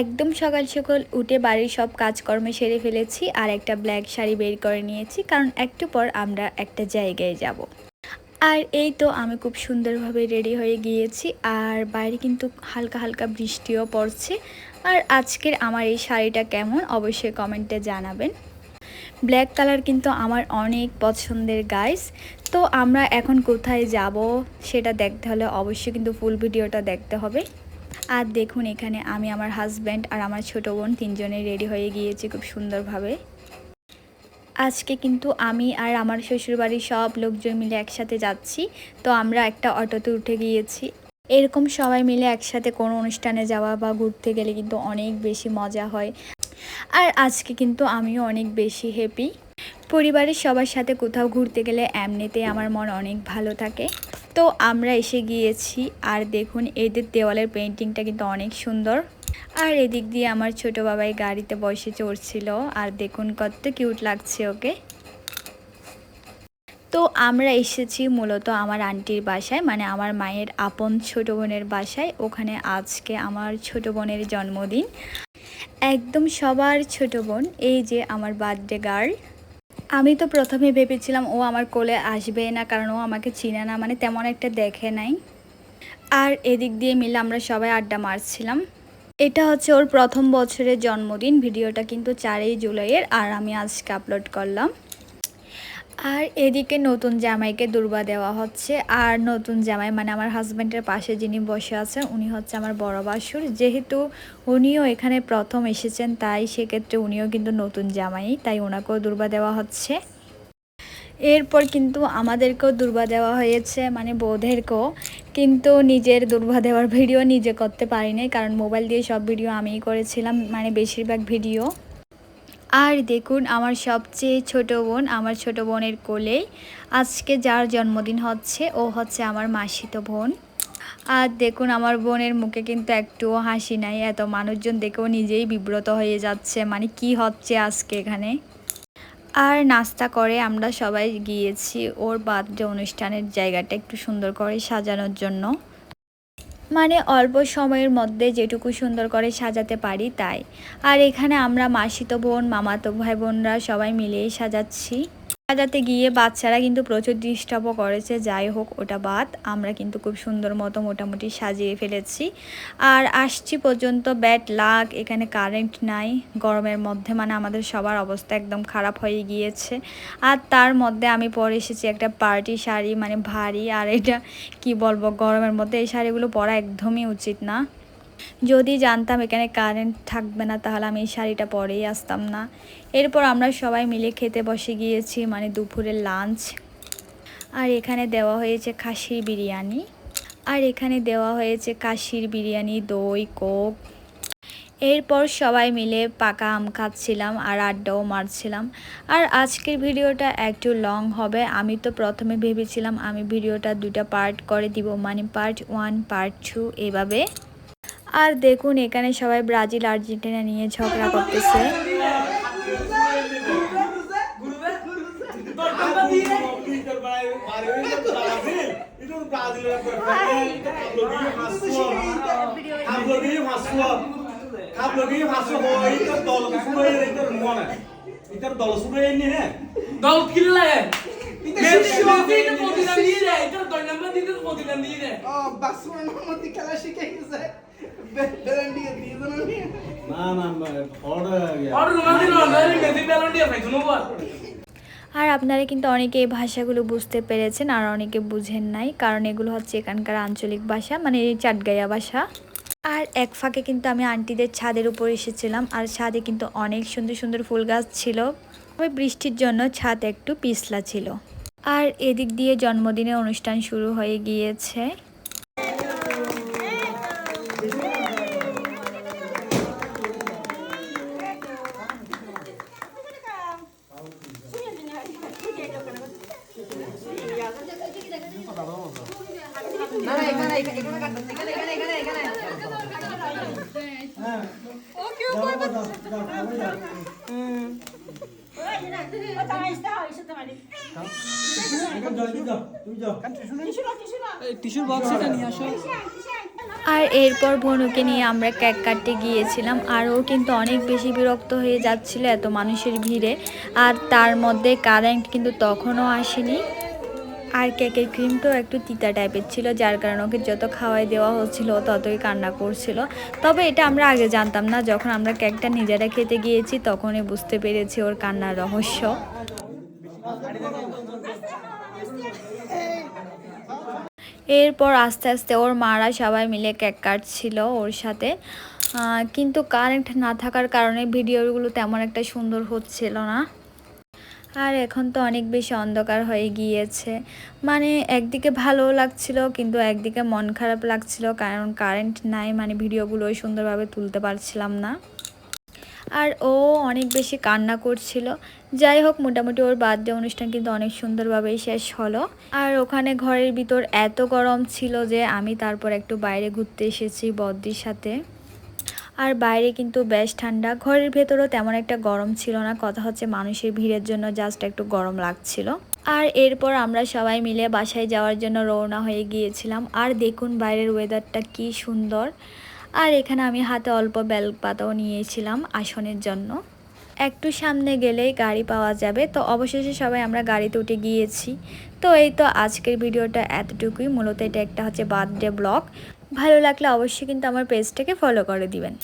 একদম সকাল সকাল উঠে বাড়ির সব কাজকর্ম সেরে ফেলেছি আর একটা ব্ল্যাক শাড়ি বের করে নিয়েছি, কারণ একটু পর আমরা একটা জায়গায় যাব। আর এই তো আমি খুব সুন্দরভাবে রেডি হয়ে গিয়েছি, আর বাইরে কিন্তু হালকা হালকা বৃষ্টিও পড়ছে। আর আজকের আমার এই শাড়িটা কেমন অবশ্যই কমেন্টে জানাবেন। ব্ল্যাক কালার কিন্তু আমার অনেক পছন্দের গাইস তো আমরা এখন কোথায় যাব সেটা দেখতে হলে অবশ্যই কিন্তু ফুল ভিডিওটা দেখতে হবে। আর দেখুন এখানে আমি আমার হাজব্যান্ড আর আমার ছোটো বোন তিনজনে রেডি হয়ে গিয়েছি খুব সুন্দরভাবে। আজকে কিন্তু আমি আর আমার শ্বশুরবাড়ির সব লোকজন মিলে একসাথে যাচ্ছি, তো আমরা একটা অটোতে উঠে গিয়েছি। এরকম সবাই মিলে একসাথে কোনো অনুষ্ঠানে যাওয়া বা ঘুরতে গেলে কিন্তু অনেক বেশি মজা হয়। আর আজকে কিন্তু আমিও অনেক বেশি হ্যাপি পরিবারের সবার সাথে কোথাও ঘুরতে গেলে এমনিতেই আমার মন অনেক ভালো থাকে। তো আমরা এসে গিয়েছি, আর দেখুন এদের দেওয়ালের পেন্টিংটা কিন্তু অনেক সুন্দর। আর এদিক দিয়ে আমার ছোট বাবাই গাড়িতে বসে চড়ছিল, আর দেখুন কত কিউট লাগছে ওকে। তো আমরা এসেছি মূলত আমার আন্টির বাসায় মানে আমার মায়ের আপন ছোট বোনের বাসায়। ওখানে আজকে আমার ছোট বোনের জন্মদিন। একদম সবার ছোট বোন, এই যে আমার বার্থডে গার্ল আমি তো প্রথমে ভেবেছিলাম ও আমার কোলে আসবে না, কারণ ও আমাকে চিনে না মানে তেমন একটা দেখে নাই। আর এদিক দিয়ে মিলে আমরা সবাই আড্ডা মারছিলাম। এটা হচ্ছে ওর প্রথম বছরের জন্মদিন, ভিডিওটা কিন্তু চারই জুলাইয়ের, আর আমি আজকে আপলোড করলাম। আর এদিকে নতুন জামাইকে দুর্বা দেওয়া হচ্ছে। আর নতুন জামাই মানে আমার হাজব্যান্ডের পাশে যিনি বসে আছেন, উনি হচ্ছে আমার বড় বাসুর। যেহেতু উনিও এখানে প্রথম এসেছেন, তাই সেক্ষেত্রে উনিও কিন্তু নতুন জামাই, তাই ওনাকেও দুর্বা দেওয়া হচ্ছে। এরপর কিন্তু আমাদেরকেও দুর্বা দেওয়া হয়েছে মানে বোধেরকেও কিন্তু নিজের দুর্বা দেওয়ার ভিডিও নিজে করতে পারিনি, কারণ মোবাইল দিয়ে সব ভিডিও আমিই করেছিলাম মানে বেশিরভাগ ভিডিও। আর দেখুন, আমার সবচেয়ে ছোট বোন আমার ছোট বোনের কোলে আজকে যার জন্মদিন হচ্ছে, ও হচ্ছে আমার মাসিতো বোন। আর দেখুন, আমার বোনের মুখে কিন্তু একটুও হাসি নাই, এত মানুষজন দেখেও নিজেই বিব্রত হয়ে যাচ্ছে মানে কি হচ্ছে আজকে এখানে? আর নাস্তা করে আমরা সবাই গিয়েছি ওর বার্থডে অনুষ্ঠানের জায়গাটা একটু সুন্দর করে সাজানোর জন্য। মানে অল্প সময়ের মধ্যে যেটুকু সুন্দর করে সাজাতে পারি তাই। আর এখানে আমরা মাসিতো বোন, মামাতো ভাই বোনরা সবাই মিলেই সাজাচ্ছি। সাজাতে গিয়ে বাচ্চারা কিন্তু প্রচুর ডিস্টার্বও করেছে, যাই হোক ওটা বাদ। আমরা কিন্তু খুব সুন্দর মতো মোটামুটি সাজিয়ে ফেলেছি। আর আসছি পর্যন্ত ব্যাট লাক, এখানে কারেন্ট নাই, গরমের মধ্যে মানে আমাদের সবার অবস্থা একদম খারাপ হয়ে গিয়েছে। আর তার মধ্যে আমি পরে এসেছি একটা পার্টি শাড়ি মানে ভারী, আর এটা কি বলব, গরমের মধ্যে এই শাড়িগুলো পরা একদমই উচিত না। যদি জানতাম এখানে কারেন্ট থাকবে না, তাহলে আমি এই শাড়িটা পরেই আসতাম না। এরপর আমরা সবাই মিলে খেতে বসে গিয়েছি মানে দুপুরের লাঞ্চ আর এখানে দেওয়া হয়েছে খাসির বিরিয়ানি। আর এখানে দেওয়া হয়েছে কাশির বিরিয়ানি, দই, কোক। এরপর সবাই মিলে পাকা আম খাচ্ছিলাম আর আড্ডাও মারছিলাম। আর আজকের ভিডিওটা একটু লং হবে। আমি তো প্রথমে ভেবেছিলাম আমি ভিডিওটা দুটা পার্ট করে দিব মানে পার্ট ওয়ান পার্ট টু এভাবে। আর দেখুন এখানে সবাই ব্রাজিল আর্জেন্টিনা নিয়ে ঝগড়া করতেছে। দল কিনলে আর আপনারা কিন্তু অনেকে এই ভাষাগুলো বুঝতে পেরেছেন আর অনেকে বুঝেন নাই কারণ এগুলো হচ্ছে এখানকার আঞ্চলিক ভাষা মানে এই চাটগাইয়া ভাষা। আর এক ফাঁকে কিন্তু আমি আন্টিদের ছাদের উপর এসেছিলাম আর ছাদে কিন্তু অনেক সুন্দর সুন্দর ফুল গাছ ছিল। তবে বৃষ্টির জন্য ছাদ একটু পিছলা ছিল। আর এদিক দিয়ে জন্মদিনের অনুষ্ঠান শুরু হয়ে গিয়েছে। না আর এরপর বনুকে নিয়ে আমরা কেক কাটতে গিয়েছিলাম, আর ও কিন্তু অনেক বেশি বিরক্ত হয়ে যাচ্ছিল এত মানুষের ভিড়ে, আর তার মধ্যে কারেন্ট কিন্তু তখনও আসেনি। আর কেকের ক্রিমটাও একটু তিতা টাইপের ছিল, যার কারণে ওকে যত খাওয়াই দেওয়া হচ্ছিল, ততই কান্না করছিল। তবে এটা আমরা আগে জানতাম না, যখন আমরা কেকটা নিজেরা খেতে গিয়েছি, তখনই বুঝতে পেরেছি ওর কান্নার রহস্য। এরপর আস্তে আস্তে ওর মারা সবাই মিলে কেক কাটছিল ওর সাথে। কিন্তু কারেন্ট না থাকার কারণে ভিডিওগুলো তেমন একটা সুন্দর হচ্ছিল না। আর এখন তো অনেক বেশি অন্ধকার হয়ে গিয়েছে। মানে একদিকে ভালো লাগছিল, কিন্তু একদিকে মন খারাপ লাগছিল, কারণ কারেন্ট নাই মানে ভিডিওগুলো সুন্দরভাবে তুলতে পারছিলাম না। আর ও অনেক বেশি কান্না করছিল। যাই হোক, মোটামুটি ওর বার্থডে অনুষ্ঠান কিন্তু অনেক সুন্দরভাবেই শেষ হলো। আর ওখানে ঘরের ভিতর এত গরম ছিল যে আমি তারপর একটু বাইরে ঘুরতে এসেছি বদ্দির সাথে। আর বাইরে কিন্তু বেশ ঠান্ডা। ঘরের ভেতরও তেমন একটা গরম ছিল না। কথা হচ্ছে মানুষের ভিড়ের জন্য জাস্ট একটু গরম লাগছিল। আর এরপর আমরা সবাই মিলে বাসায় যাওয়ার জন্য রওনা হয়ে গিয়েছিলাম। আর দেখুন বাইরের ওয়েদারটা কি সুন্দর। আর এখানে আমি হাতে অল্প বেল পাতাও নিয়েছিলাম আসনের জন্য। একটু সামনে গেলেই গাড়ি পাওয়া যাবে। তো অবশেষে সবাই আমরা গাড়িতে উঠে গিয়েছি। তো এই তো আজকের ভিডিওটা এতটুকুই। মূলত এটা একটা হচ্ছে বার্থডে ব্লগ। ভালো লাগলে অবশ্যই কিন্তু আমার পেজটাকে ফলো করে দিবেন।